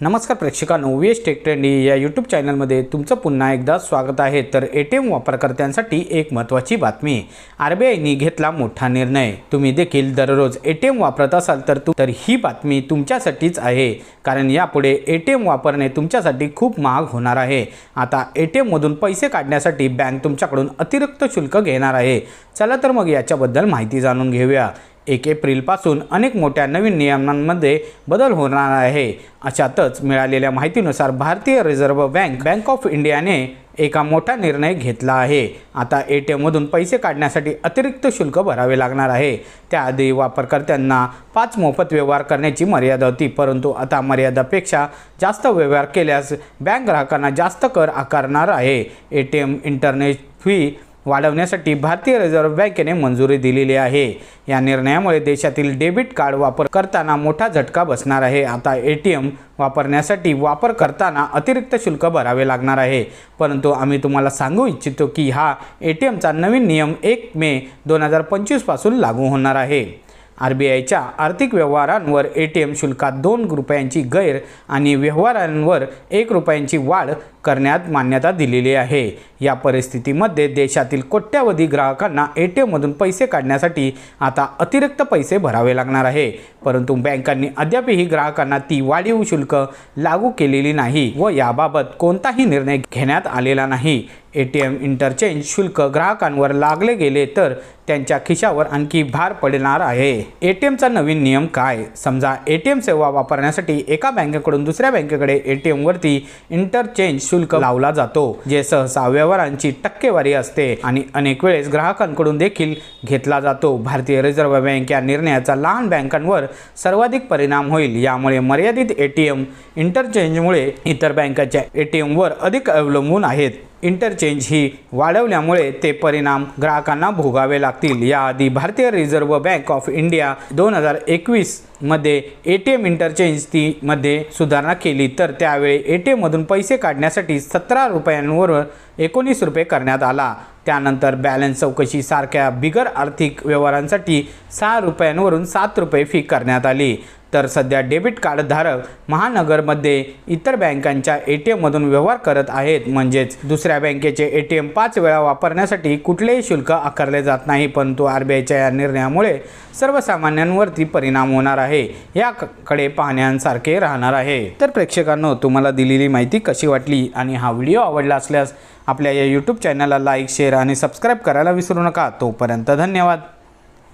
नमस्कार प्रेक्षकांनो V S tech trendy या यूट्यूब चॅनलमध्ये तुमचं पुन्हा एकदा स्वागत आहे. तर ए टी एम वापरकर्त्यांसाठी एक महत्त्वाची बातमी. आर बी आयनी घेतला मोठा निर्णय. तुम्ही देखील दररोज ए टी एम वापरत असाल तर तु तर ही बातमी तुमच्यासाठीच आहे. कारण यापुढे ए टी एम वापरणे तुमच्यासाठी खूप महाग होणार आहे. आता ए टी एममधून पैसे काढण्यासाठी बँक तुमच्याकडून अतिरिक्त शुल्क घेणार आहे. चला तर मग याच्याबद्दल माहिती जाणून घेऊया. एक एप्रिलपासून अनेक मोठ्या नवीन नियमांमध्ये बदल होणार आहे. अशातच मिळालेल्या माहितीनुसार भारतीय रिझर्व्ह बँक बँक ऑफ इंडियाने एका मोठा निर्णय घेतला आहे. आता ए टी एममधून पैसे काढण्यासाठी अतिरिक्त शुल्क भरावे लागणार आहे. त्याआधी वापरकर्त्यांना पाच मोफत व्यवहार करण्याची मर्यादा होती परंतु आता मर्यादापेक्षा जास्त व्यवहार केल्यास बँक ग्राहकांना जास्त कर आकारणार आहे. A T M internet fee वाढवण्यासाठी भारतीय रिझर्व्ह बँकेने मंजुरी दिलेली आहे. या निर्णयामुळे देशातील डेबिट कार्ड वापर करताना मोठा झटका बसणार आहे. आता ए टी एम वापरण्यासाठी वापर करताना अतिरिक्त शुल्क भरावे लागणार आहे. परंतु आम्ही तुम्हाला सांगू इच्छितो की हा ए टी एमचा नवीन नियम एक मे दोन हजार पंचवीसपासून लागू होणार आहे. आर बी आयच्या आर्थिक व्यवहारांवर ए टी एम शुल्कात दोन रुपयांची गैर आणि व्यवहारांवर एक रुपयांची वाढ करण्यात मान्यता दिलेली आहे. या परिस्थितीमध्ये देशातील कोट्यावधी ग्राहकांना ए टी एममधून पैसे काढण्यासाठी आता अतिरिक्त पैसे भरावे लागणार आहे. परंतु बँकांनी अद्यापही ग्राहकांना ती वाढीव शुल्क लागू केलेली नाही व याबाबत कोणताही निर्णय घेण्यात आलेला नाही. ए टी एम इंटरचेंज शुल्क ग्राहकांवर लागले गेले तर त्यांच्या खिशावर आणखी भार पडणार आहे. ए टी एमचा नवीन नियम काय? समजा ए टी एम सेवा वापरण्यासाठी एका बँकेकडून दुसऱ्या बँकेकडे ए टी एमवरती इंटरचेंज शुल्क लावला जातो जे सहसा व्यवहारांची टक्केवारी असते आणि अनेक वेळेस ग्राहकांकडून देखील घेतला जातो. भारतीय रिझर्व्ह बँक या निर्णयाचा लहान बँकांवर सर्वाधिक परिणाम होईल. यामुळे मर्यादित ए टी एम इंटरचेंजमुळे इतर बँकाच्या ए टी एमवर अधिक अवलंबून आहेत. इंटरचेंज ही वाढवल्यामुळे ते परिणाम ग्राहकांना भोगावे लागतील. याआधी भारतीय रिझर्व्ह बँक ऑफ इंडिया दोन हजार एकवीसमध्ये ए टी एम इंटरचेंज तीमध्ये सुधारणा केली. तर त्यावेळी ए टी एममधून पैसे काढण्यासाठी सतरा रुपयांवर एकोणीस रुपये करण्यात आला. त्यानंतर बॅलन्स चौकशीसारख्या बिगर आर्थिक व्यवहारांसाठी सहा रुपयांवरून सात रुपये फी करण्यात आली. तर सध्या डेबिट कार्डधारक महानगरमध्ये इतर बँकांच्या ए टी एममधून व्यवहार करत आहेत. म्हणजेच दुसऱ्या बँकेचे ए टी एम पाच वेळा वापरण्यासाठी कुठलेही शुल्क आकारले जात नाही परंतु आर बी आयच्या या निर्णयामुळे सर्वसामान्यांवरती परिणाम होणार आहे. याकडे पाहण्यासारखे राहणार आहे. तर प्रेक्षकांनो तुम्हाला दिलेली माहिती कशी वाटली आणि हा व्हिडिओ आवडला असल्यास आपल्या या यूट्यूब चॅनलला लाईक शेअर आणि सबस्क्राईब करायला विसरू नका. तोपर्यंत धन्यवाद.